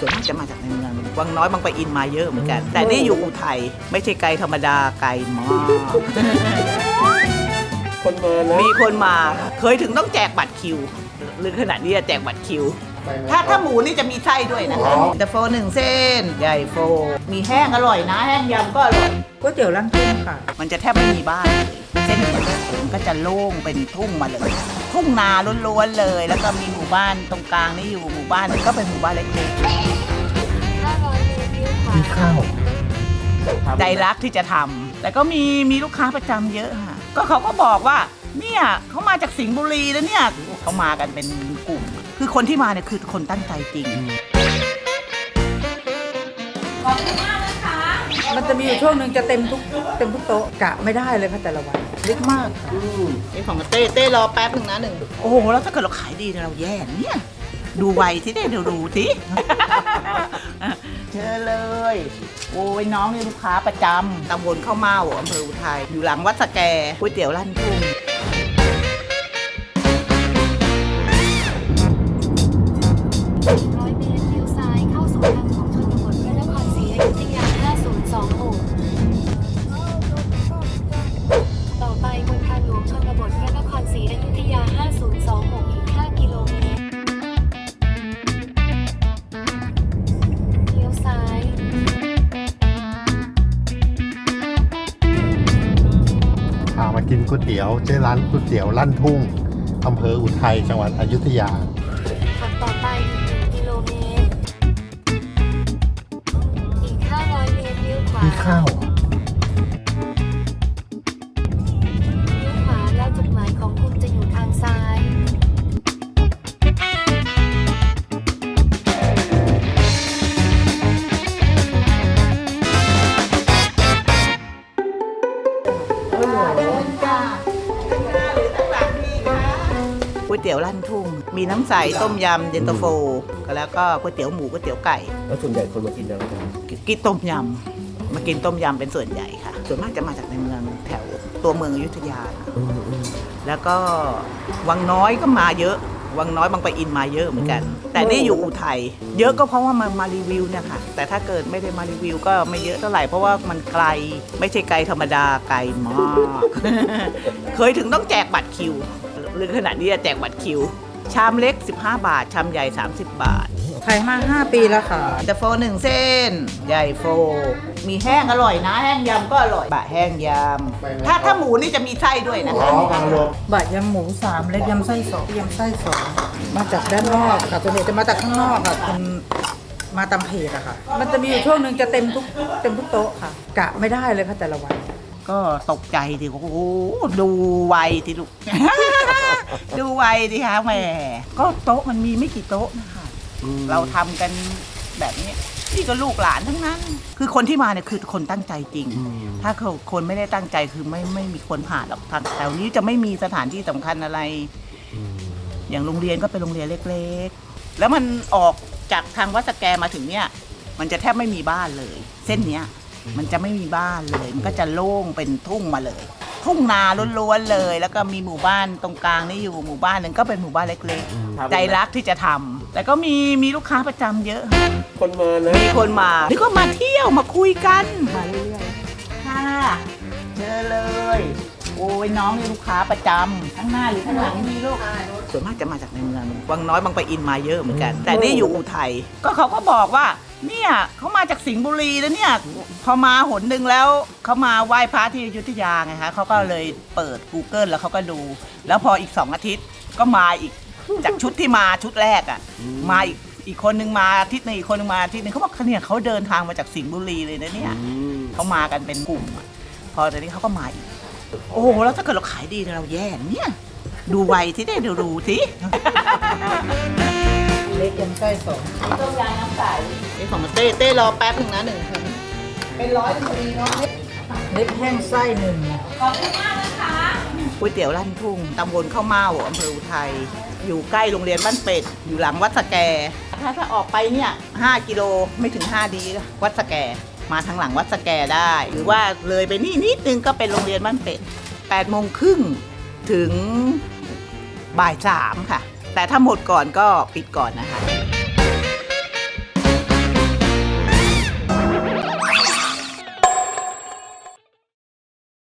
ส่วนมากจะมาจากในเมืองวังน้อยบางปะอินมาเยอะเหมือนกัน แต่นี่อยู่อุทัยไม่ใช่ไกลธรรมดาไกลมากคนมานะมีคนมาเคยถึงต้องแจกบัตรคิวหรือขนาดนี้จะแจกบัตรคิว ถ้าถ้าหมูนี่จะมีไส้ด้วยนะคะแต่โฟหนึ่งเส้น ใหญ่โฟ มีแห้งอร่อยนะ แห้งยำก็อร่อยก๋วยเตี๋ยวลั่นทุ่งค่ะ มันจะแทบไม่มีบ้านเลยเส้นนี้มันก็จะโล่งเป็นทุ่งมาเลย ทุ่งนาล้วนๆเลย แล้วก็มีหมู่ บ้านตรงกลางนี่อยู่หมู่บ้านนึงก็เป็นหมู่บ้านเล็ก500เมตรเลี้ยวขวามีข้าวๆใจรักที่จะทำแต่ก็มีมีลูกค้าประจำเยอะค่ะ ก็เขาก็บอกว่า เนี่ยเขามาจากสิงห์บุรีแล้วเนี่ยเขามากันเป็นกลุ่ม คือคนที่มาเนี่ยคือคนตั้งใจจริง มันจะมีอยู่ช่วงหนึ่งจะเต็มทุกเต็มทุกโต๊ะกะไม่ได้เลยค่ะแต่ละวัน เล็กมากค่ะนี่ของเต้เต้รอแป๊บหนึ่งนะหนึ่งโอ้โหแล้วถ้าเกิดเราขายดีเนี่ยเราแย่เนี่ย ดูไวที่เต้เดี๋ยวดูสิเชิญเลย โอ้ยน้องนี่ลูกค้าประจำตำบลข้าวเม่าอำเภออุทัยอยู่หลังวัดสแกก๋วยเตี๋ยวลั่นทุ่ง กินก๋วยเตี๋ยวเจ๊ร้านก๋วยเตี๋ยวลั่นทุ่งอำเภออุทัยจังหวัดอยุธยา วยเตี๋ยวลั่นทุ่ง มีน้ำใสต้มยำเย็นตาโฟแล้วก็ก๋วยเตี๋ยวหมูก๋วยเตี๋ยวไก่ แล้วส่วนใหญ่คนมากินอะไรกันกินต้มยำมากินต้มยำเป็นส่วนใหญ่ค่ะ ส่วนมากจะมาจากในเมืองแถวตัวเมืองอยุธยาค่ะแล้วก็วังน้อยก็มาเยอะ วังน้อยบางปะอินมาเยอะเหมือนกัน แต่นี่อยู่อุทัยเยอะก็เพราะว่ามามารีวิวเนี่ยค่ะ แต่ถ้าเกิดไม่ได้มารีวิวก็ไม่เยอะเท่าไหร่เพราะว่ามันไกลไม่ใช่ไกลธรรมดาไกลมาก เคยถึงต้องแจกบัตรคิว หรือขนาดนี้จะแจกบัตรคิว ชามเล็ก 15 บาท ชามใหญ่ 30 บาท ขายมา 5 ปีแล้วค่ะแต่โฟหนึ่งเส้น ใหญ่โฟ มีแห้งอร่อยนะ แห้งยำก็อร่อย บะแห้งยำ ถ้าถ้าหมูนี่จะมีไส้ด้วยนะคะบะยำหมูสามเล็กยำไส้สองยำไส้สองมาจากด้านนอกค่ะส่วนใหญ่จะมาจากข้างนอกค่ะคนมาตามเพจอะค่ะ มันจะมีอยู่ช่วงหนึ่งจะเต็มทุกเต็มทุกโต๊ะค่ะ กะไม่ได้เลยค่ะแต่ละวัน ก็ตกใจดิโอ้โหดูไวทีลูก ดูไวดิคะแหมก็โต๊ะมันมีไม่กี่โต๊ะนะคะเราทำกันแบบนี้นี่ก็ลูกหลานทั้งนั้น คือคนที่มาเนี่ยคือคนตั้งใจจริง ถ้าเขาคนไม่ได้ตั้งใจคือไม่ไม่มีคนผ่านหรอกทางแถวนี้จะไม่มีสถานที่สำคัญอะไร อย่างโรงเรียนก็เป็นโรงเรียนเล็กๆ แล้วมันออกจากทางวัดสแกมาถึงเนี่ย มันจะแทบไม่มีบ้านเลย เส้นเนี้ยมันจะไม่มีบ้านเลย มันก็จะโล่งเป็นทุ่งมาเลย ทุ่งนาล้วนๆเลย แล้วก็มีหมู่บ้านตรงกลางนี่อยู่หมู่บ้านหนึ่งก็เป็นหมู่บ้านเล็กๆ ใจรักที่จะทำแต่ก็มีมีลูกค้าประจำเยอะ คนมานะมีคนมาแล้วก็มาเที่ยวมาคุยกัน มาเรื่อยๆค่ะเชิญเลย โอ้ยน้องนี่ลูกค้าประจำข้างหน้าหรือข้างหลังมีลูก ส่วนมากจะมาจากในเมืองวังน้อยบางปะอินมาเยอะเหมือนกัน แต่นี่อยู่อุทัยก็เขาก็บอกว่า เนี่ยเขามาจากสิงห์บุรีแล้วเนี่ย พอมาหนหนึ่งแล้วเขามาไหว้พระที่อยุธยาไงคะเขาก็เลยเปิด Google แล้วเขาก็ดู แล้วพออีกสองอาทิตย์ก็มาอีกจากชุดที่มาชุดแรกอะมาอีกอีกคนนึงมาอาทิตย์หนึงอีกคนนึงมาอาทิตย์หนึงเขาบอกเนี่ยเขาเดินทางมาจากสิงห์บุรีเลยนะเนี่ยเขามากันเป็นกลุ่มอะพอตอนนี้เขาก็มาอีก โอ้โหแล้วถ้าเกิดเราขายดีเนี่ยเราแย่เนี่ย ดูไวที่ได้ดูดูสิเล็กยำไส้สองต้มยำน้ำใสนี่ของเต้เต้รอแป๊บหนึ่งนะหนึ่งเป็นร้อยเป็นปีเนาะเล็กแห้งไส้หนึ่งก๋วยเตี๋ยวลั่นทุ่งตำบลข้าวเม่าอำเภออุทัยอยู่ใกล้โรงเรียนบ้านเป็ด อยู่หลังวัดสแก ถ้าถ้าออกไปเนี่ย 5 กิโลไม่ถึง 5 ดีนะวัดสแก มาทางหลังวัดสแกได้ หรือว่าเลยไปนี่นิดนึงก็เป็นโรงเรียนบ้านเป็ด8โมงครึ่งถึงบ่ายสามค่ะ แต่ถ้าหมดก่อนก็ปิดก่อนนะคะ